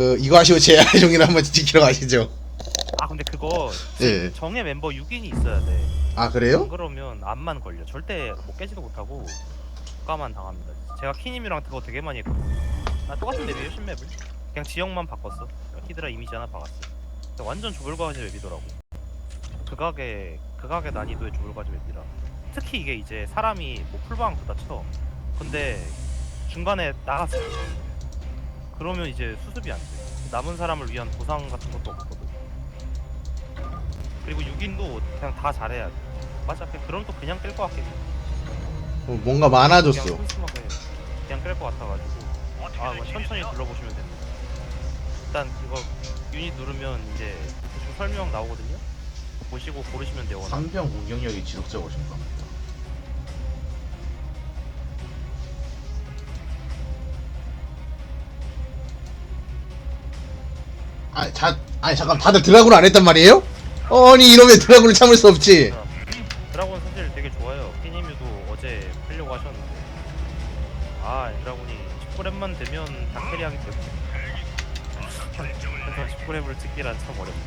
그 이거 하시고 제 종이를 한번 지키러 가시죠. 아 근데 그거 예. 정예 멤버 6인이 있어야 돼. 아 안 그래요? 그러면 암만 걸려. 절대 뭐 깨지도 못하고 국가만 당합니다. 제가 키님이랑 그거 되게 많이 했거든. 나 똑같은 맵이에요 신맵을. 그냥 지역만 바꿨어. 히드라 이미지 하나 박았어. 근데 완전 조별과제 맵이더라고. 극악의 극악의 난이도의 조별과제 맵이라. 특히 이게 이제 사람이 뭐 풀방보다 쳐. 근데 중간에 나갔어. 그러면 이제 수습이 안 돼. 남은 사람을 위한 보상 같은 것도 없거든. 그리고 6인도 그냥 다 잘해야 돼. 맞아. 그럼 또 그냥 깰 것 같긴 해. 어, 뭔가 많아졌어. 그냥 그냥 깰 것 같아가지고. 아, 이거 천천히 둘러보시면 됩니다. 일단 이거 유닛 누르면 이제 대충 설명 나오거든요. 보시고 고르시면 돼요. 원하는. 상병 공격력이 지속적으로 증가 아, 자, 아니 잠깐 다들 드라군 안 했단 말이에요? 아니 이러면 드라군을 참을 수 없지. 드라곤 사실 되게 좋아요. 피니뮤도 어제 하려고 하셨는데. 아, 드라곤이 19렙만 되면 다 캐리하기 때문에. 그래서 19렙을 찍기란 참 어렵다.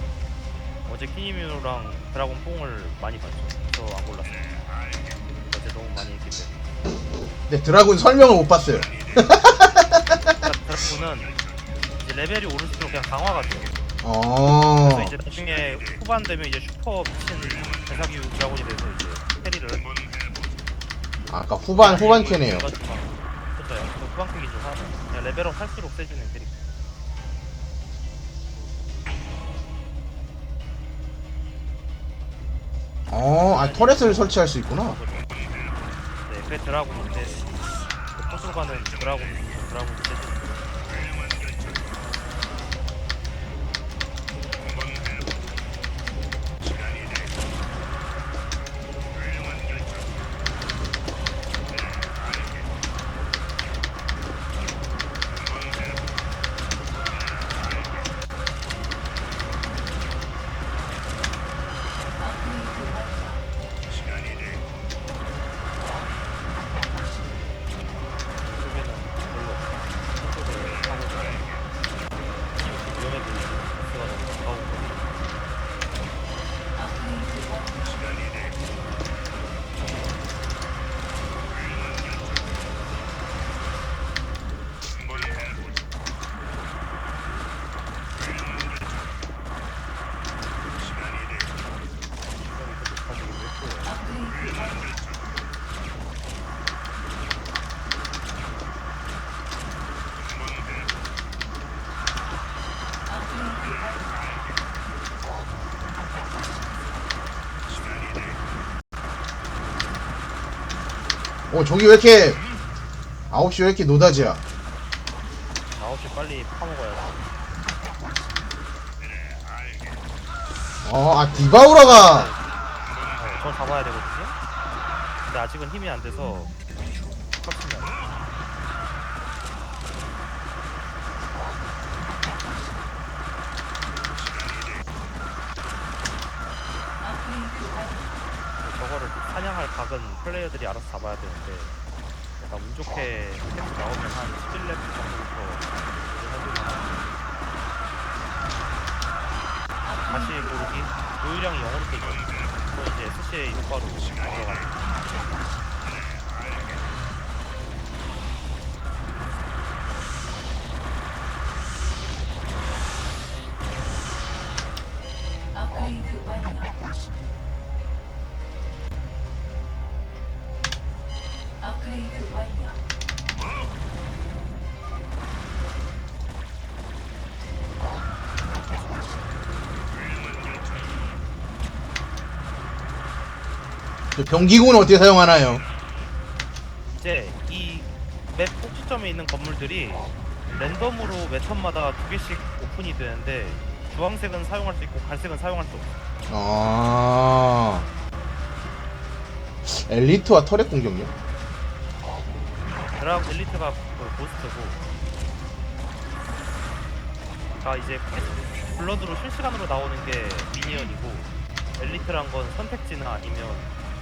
어제 키니뮤랑 드라곤 뽕을 많이 봤죠. 저 안 골랐어요. 어제 너무 많이 했기 때문에. 네, 드라군 설명을 못 봤어요. 그러니까 드라곤은 이제 레벨이 오를수록 그냥 강화가 돼요. 어. 그래서 이제 나중에 후반 되면 이제 슈퍼 미친 대사기 드라곤이 돼서 이제 캐리를 아, 아까 후반 후반 캐네요. 그렇죠. 그렇죠. 후반 좀 하죠. 그냥 레벨업 할수록 세지는 캐릭터. 어, 아 터렛을 설치할 수 있구나. 네, 그게 드라곤인데 그 포스로 가는 드라곤 드라곤 세지. 어, 저기 왜 이렇게 9시 왜 이렇게 노다지야? 9시 빨리 파먹어야 돼. 어, 아 디바우라가 어, 저 잡아야 되거든요. 근데 아직은 힘이 안 돼서 컸습니다. 저거를 사냥할 각은 플레이어들이 알아서 잡아야 되는데 약간 운 좋게 템 나오면 한 11렙 정도부터 다시 고르기. 요일량이 0으로 뜨죠 그건 이제 스시의 효과로 들어가요 저 병기구는 어떻게 사용하나요? 이제 이 맵 꼭지점에 있는 건물들이 랜덤으로 매 턴마다 두 개씩 오픈이 되는데 주황색은 사용할 수 있고 갈색은 사용할 수 없어 아 엘리트와 터렛 공격력? 드라운 엘리트가 그 보스트고 아 이제 블러드로 실시간으로 나오는 게 미니언이고 엘리트란 건 선택지나 아니면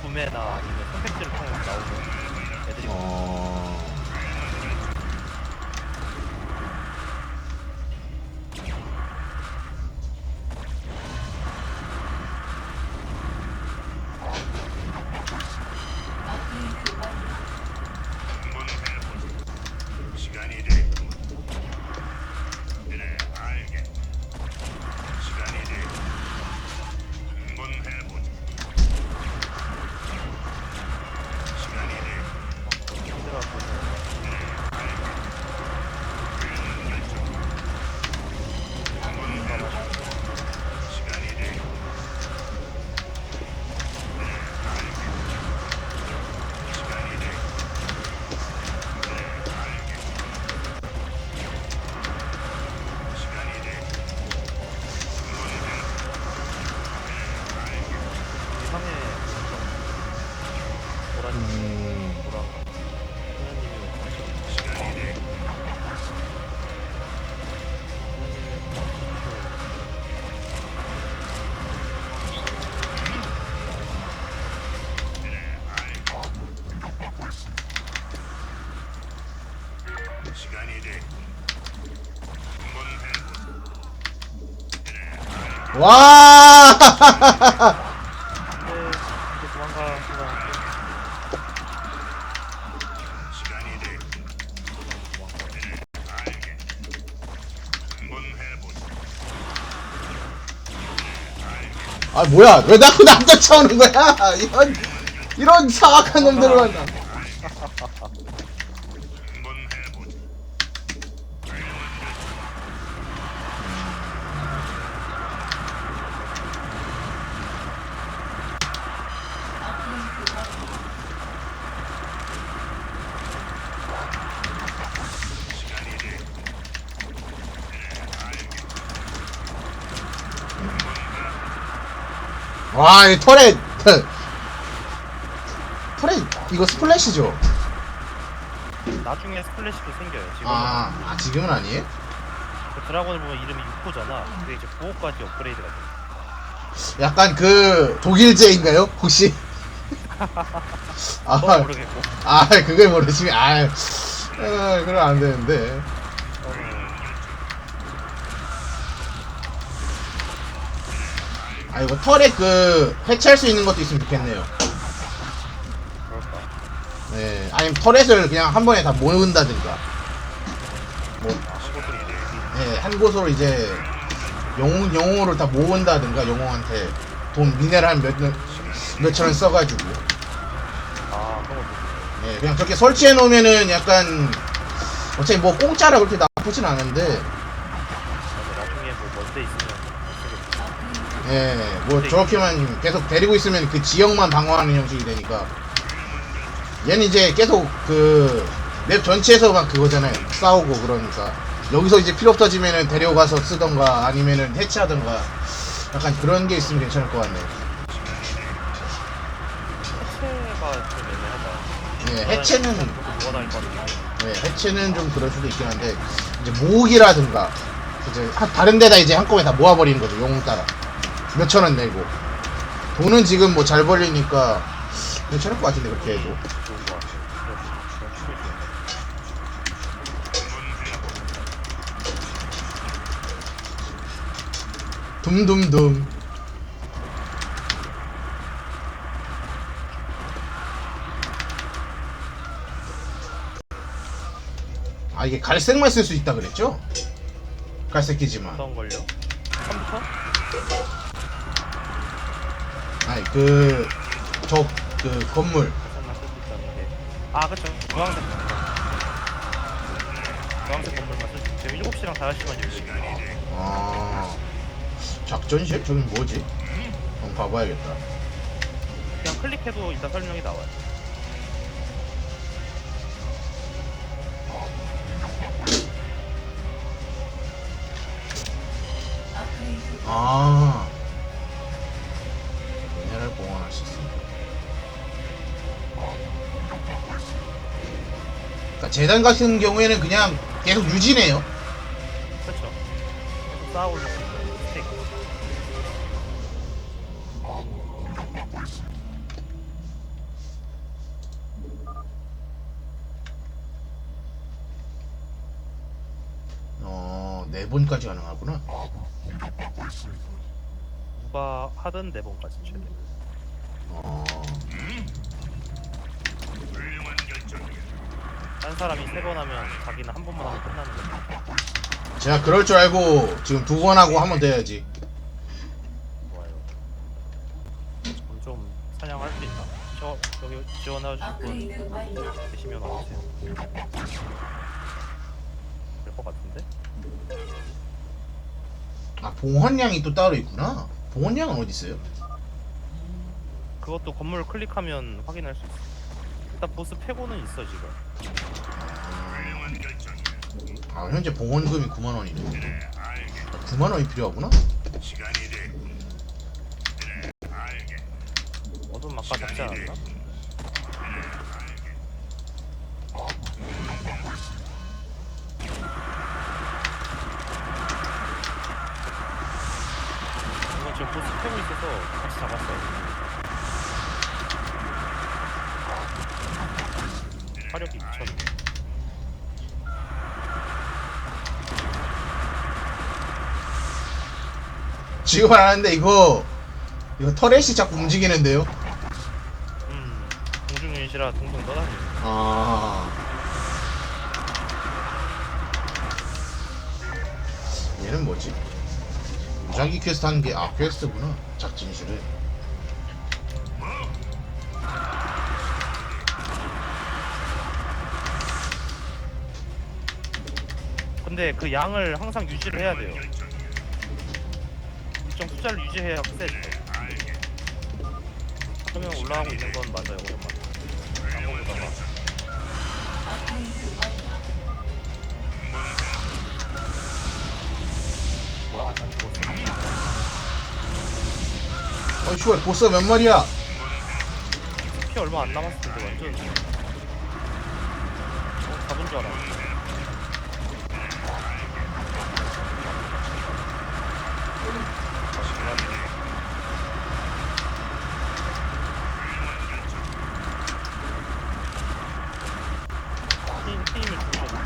구매나 아니면 선택지를 통해서 나오는 애들이고 어... 와! 아 뭐야? 왜 자꾸 남 쫓아오는 거야? 이런 이런 사악한 놈들을 만나 와 이 터렛 터렛 이거 스플래시죠 나중에 스플래시도 생겨요. 지금 아, 아 지금은 아니에요? 그 드라곤을 보면 이름이 6호잖아. 근데 이제 9호까지 업그레이드가 돼. 약간 그 독일제인가요 혹시? 아, 또 모르겠고. 아 그걸 모르시면 아, 아 그럼 안 되는데 아 이거 털에 그 해체할 수 있는 것도 있으면 좋겠네요. 그럴까? 네 아니면 터렛을 그냥 한 번에 다 모은다든가. 뭐 한곳으로 네, 한 곳으로 이제 영웅 영웅으로 다 모은다든가 영웅한테 돈 미네랄 몇 몇천 원 써가지고. 아 그런 것도 네, 그냥 저렇게 설치해 놓으면은 약간 어차피 뭐 공짜라 그렇게 나쁘진 않은데 맞아. 나중에 뭐 뭔데 있으면 어떻게 예, 뭐 저렇게만 계속 데리고 있으면 그 지역만 방어하는 형식이 되니까. 얘는 이제 계속 그 맵 전체에서 막 그거잖아요. 싸우고 그러니까. 여기서 이제 필요 없어지면은 데려가서 쓰던가 아니면은 해체하던가 약간 그런 게 있으면 괜찮을 것 같네요. 해체가 좀 애매하다. 예, 해체는 누가 다닐 것. 네, 해체는 좀 그럴 수도 있긴 한데 이제 모으기라든가 이제 하- 다른 데다 이제 한꺼번에 다 모아버리는 거죠. 영웅 따라 몇천 원 내고 돈은 지금 뭐 잘 벌리니까 괜찮을 것 같은데 그렇게 해도. 둠둠둠 아 이게 갈색만 쓸 수 있다 그랬죠? 갈색기지만 어떤 걸요? 컴퓨터? 아니 그저그 건물. 아 그쵸. 주황색 건물. 주황색 건물만 쓸수. 지금 7시랑 5시만 열리고. 아 작전실? 저긴 뭐지? 한번 가봐야겠다 그냥 클릭해도 일단 설명이 나와요. 아 재단 같은 경우에는 그냥 계속 유지네요. 계속 쌓아 올릴 수 있는 스택. 어, 네 번까지 가능하구나. 누가 하든 4번까지 최대. 어, 딴 사람이 3번 하면 자기는 한 번만 하면 끝나는 거죠. 제가 그럴 줄 알고 지금 두 번 하고 한 번 돼야지. 좋아요. 그럼 좀 사냥할 수 있나? 저 여기 지원해주실 분. 계시면 와주세요. 될 것 같은데? 아, 봉헌량이 또 따로 있구나. 봉헌량은 어디 있어요? 그것도 건물 클릭하면 확인할 수 있어. 일단 보스 패고는 있어 지금. 아, 현재 봉헌금이 9만 원이네. 아, 9만 원이 필요하구나. 어둠 아까 잡지 않았나? 이건 지금 보스 패고 있어서 같이 잡았어요. 화력이 2천. 지금 하는데 이거 이거 터렛이 자꾸 움직이는데요? 음 공중 유닛이라 동동 떠다니는 아. 얘는 뭐지? 무작위 퀘스트 하는 게 아 퀘스트구나. 작진실을. 근데 그 양을 항상 유지를 해야 돼요 숫자를 유지해야 세져요 화면 올라가고 있는 건 맞아요 오랜만에 완료. 뭐야 난 죽었어 어이 슈발 보스 몇 마리야? 피 얼마 안 남았을 텐데 완전 어, 잡은 줄 알았는데 다시 돌아왔네. 팀, 팀을 주셨네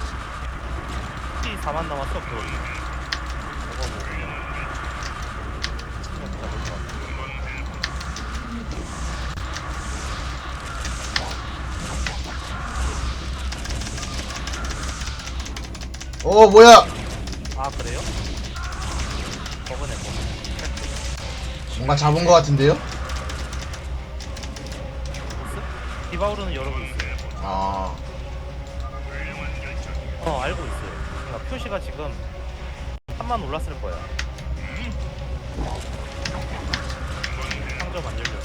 피 4만 남았어 그거 저거 뭐 그냥 팀을 잡을 것 같아 어 뭐야? 아 그래요? 버그네 버그. 뭔가 잡은 거 같은데요? 디바우르는 여러 개 있어요. 아. 어 알고 있어요. 그러니까 표시가 지금 3만 올랐을 거야. 상점 안 열려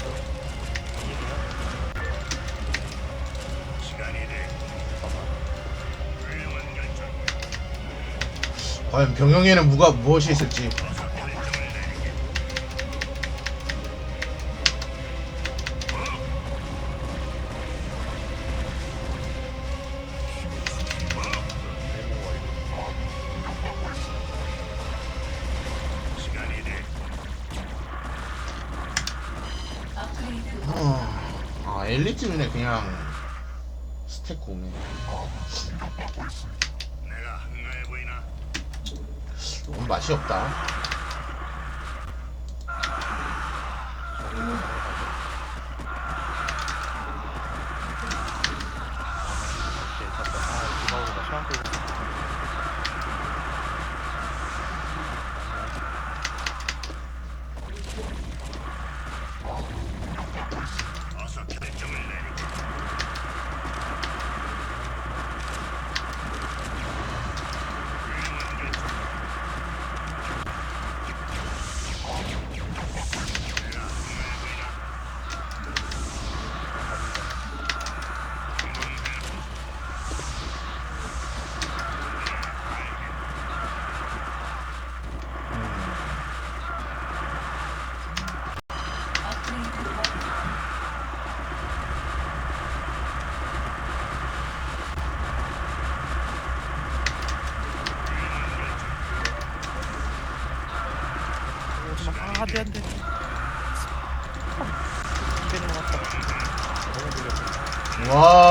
과연 병영에는 뭐가 무엇이 있을지. 어, 아 엘리트면에 그냥 스택 고민 맛이 없다 이렇게 잠깐 아 디바우르가 시간 끌고 있어. 어서 결정을 내리게. 업그레이드 완료. 아, 안돼 안돼. 나왔다. 너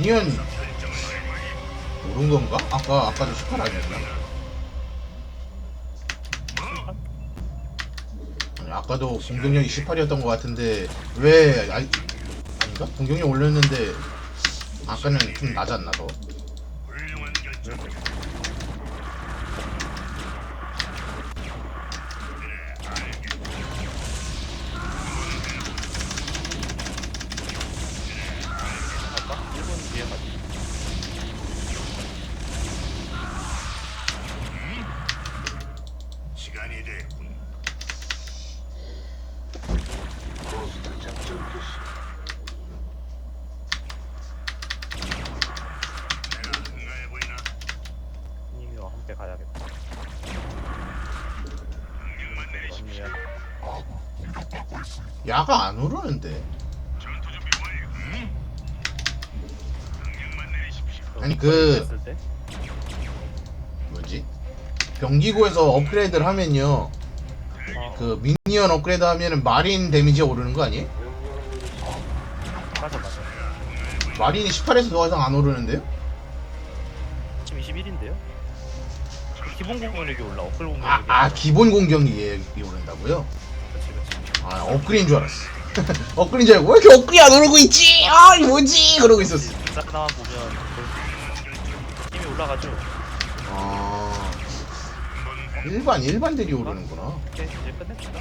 미니언 오른 건가? 아까 아까도 18 아니었나? 아니, 아까도 공격력이 18이었던 것 같은데 왜 아니, 아닌가? 공격력 올렸는데 아까는 좀 낮았나 더. 야가 안 오르는데. 아니, 그- 했을 때 뭐지? 병기고에서 업그레이드를 하면요. 어, 그 미니언 업그레이드 하면은 마린 데미지 오르는 거 아니에요? 맞아 맞아. 마린이 18에서 더 이상 안 오르는데요? 지금 21인데요? 기본 공격력이 올라. 업글 공격력이. 아, 아 기본 공격이 오른다고요? 그렇지 그렇지. 아 업그레이드인 줄 알았어 업그레이드인 줄 알고 왜 이렇게 업그레이드 안 오르고 있지? 아 이거 뭐지? 그러고 있었어 싹나만 보면 그 힘이 올라가죠. 아 일반 일반들이 오르는구나 오케이 이제 끝냅시다.